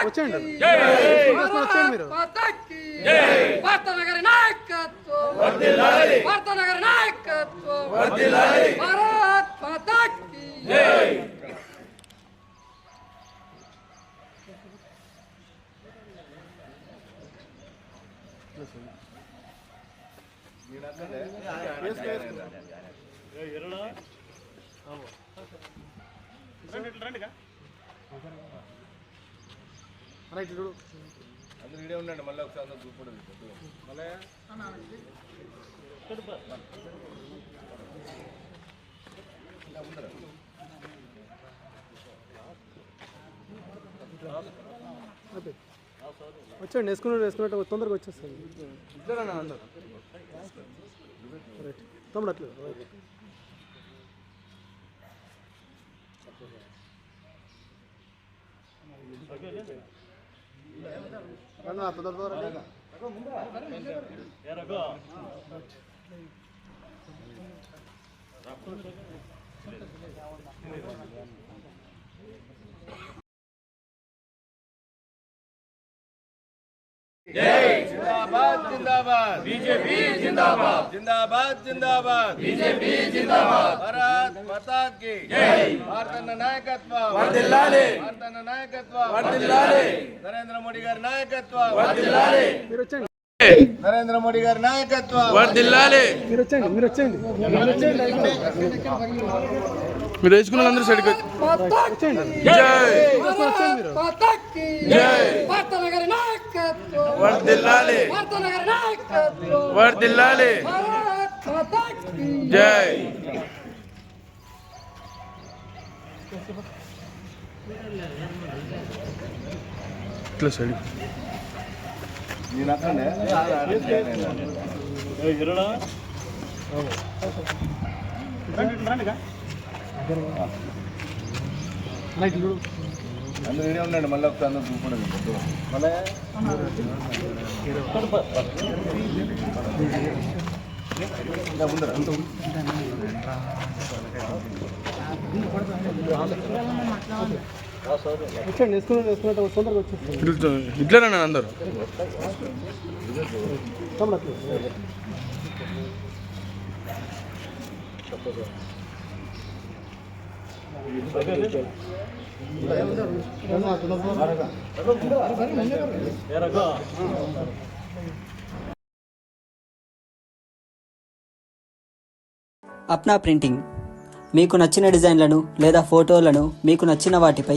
వచ్చేయండి వచ్చేయండి మీరు భారత నగరి నాయకత్వం! భారత నగరి నాయకత్వం! భారత్ మాతాకి చూడు అందరు ఇడే ఉండండి మళ్ళీ ఒకసారి అందరూ చూపడదు మళ్ళీ వచ్చేయండి వేసుకున్నట్టు వేసుకున్నట్టు తొందరగా వచ్చేస్తుంది రైట్. తమ్ముడు అట్లేదు తొందర తొందర రండి. జిందాబాద్ జిందాబాద్ బీజేపీ జిందాబాద్ జిందాబాద్ జిందాబాద్ బీజేపీ జిందాబాద్ భారత్ మాతా కి జై భారతన్న నాయకత్వం వర్ధిల్లాలి భారతన్న నాయకత్వం వర్ధిల్లాలి నరేంద్ర మోడీ గారి నాయకత్వం వర్ధిల్లాలి మీరు వచ్చేయండి నరేంద్ర మోడీ గారి నాయకత్వం. వర్దిల్లాలి మీరు వచ్చేయండి మీరు వచ్చేయండి మీరు వచ్చేయండి అయిపోయింది. మీరు వేసుకున్న అందరూ వర్దిల్లాలి వర్దిల్లాలి మాతాకి జై. ఇట్లా సైడ్. నేను అక్కడే అందరూ ఇడే ఉండండి మళ్ళీ ఒకసారి అందరూ చూపడదు మళ్ళీ? ఇంకా అందరూ. అప్నా ప్రింటింగ్. మీకు నచ్చిన డిజైన్లను లేదా ఫోటోలను మీకు నచ్చిన వాటిపై